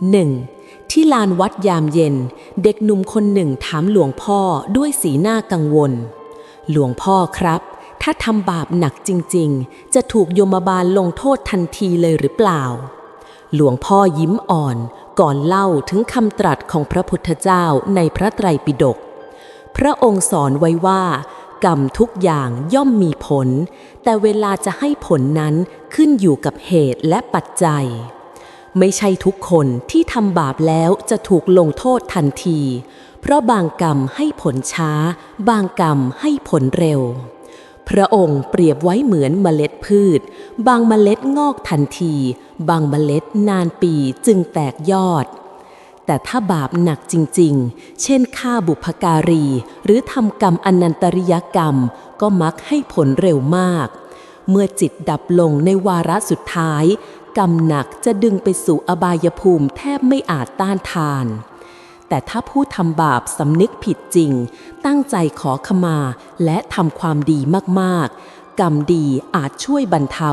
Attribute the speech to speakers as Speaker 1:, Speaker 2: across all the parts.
Speaker 1: 1. ที่ลานวัดยามเย็น เด็กหนุ่มคนหนึ่งถามหลวงพ่อด้วยสีหน้ากังวล หลวงพ่อครับ ถ้าทำบาปหนักจริง ๆ จะถูกโยมบาลลงโทษทันทีเลยหรือเปล่า หลวงพ่อยิ้มอ่อน ก่อนเล่าถึงคำตรัสของพระพุทธเจ้าในพระไตรปิฎกพระองค์สอนไว้ว่า กรรมทุกอย่างย่อมมีผล แต่เวลาจะให้ผลนั้นขึ้นอยู่กับเหตุและปัจจัย ไม่ใช่ทุกคนที่ทำบาปแล้วจะถูกลงโทษทันที เพราะบางกรรมให้ผลช้า บางกรรมให้ผลเร็ว พระองค์เปรียบไว้เหมือนเมล็ดพืช บางเมล็ดงอกทันที บางเมล็ดนานปีจึงแตกยอด แต่ถ้าบาปหนักจริงๆ เช่นฆ่าบุพการี หรือทำกรรมอนันตริยกรรม ก็มักให้ผลเร็วมาก เมื่อจิตดับลงในวาระสุดท้าย กรรมหนักจะดึงไปสู่อบายภูมิแทบไม่อาจต้านทาน แต่ถ้าผู้ทำบาปสำนึกผิดจริง ตั้งใจขอขมาและทำความดีมากๆ กรรมดีอาจช่วยบรรเทา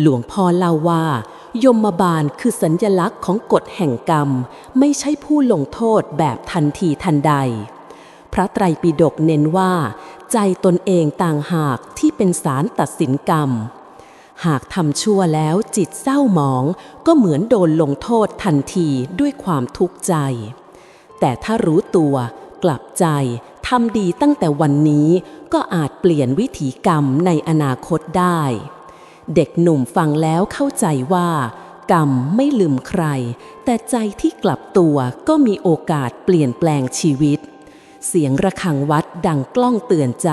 Speaker 1: หลวงพ่อเล่าว่า ยมบาลคือสัญญลักษณ์ของกฎแห่งกรรม ไม่ใช่ผู้ลงโทษแบบทันทีทันใดพระไตรปิฎกเน้นว่า ใจตนเองต่างหากที่เป็นสารตัดสินกรรม หากทำชั่วแล้วจิตเศร้าหมองก็เหมือนโดนลงโทษทันทีด้วยความทุกข์ใจ แต่ถ้ารู้ตัวกลับใจทำดีตั้งแต่วันนี้ก็อาจเปลี่ยนวิถีกรรมในอนาคตได้ เด็กหนุ่มฟังแล้วเข้าใจว่า กรรมไม่ลืมใคร แต่ใจที่กลับตัวก็มีโอกาสเปลี่ยนแปลงชีวิต เสียงระฆังวัดดังกล้องเตือนใจ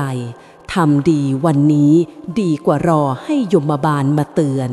Speaker 1: ทำดีวันนี้ดีกว่ารอให้ยมบาลมาเตือน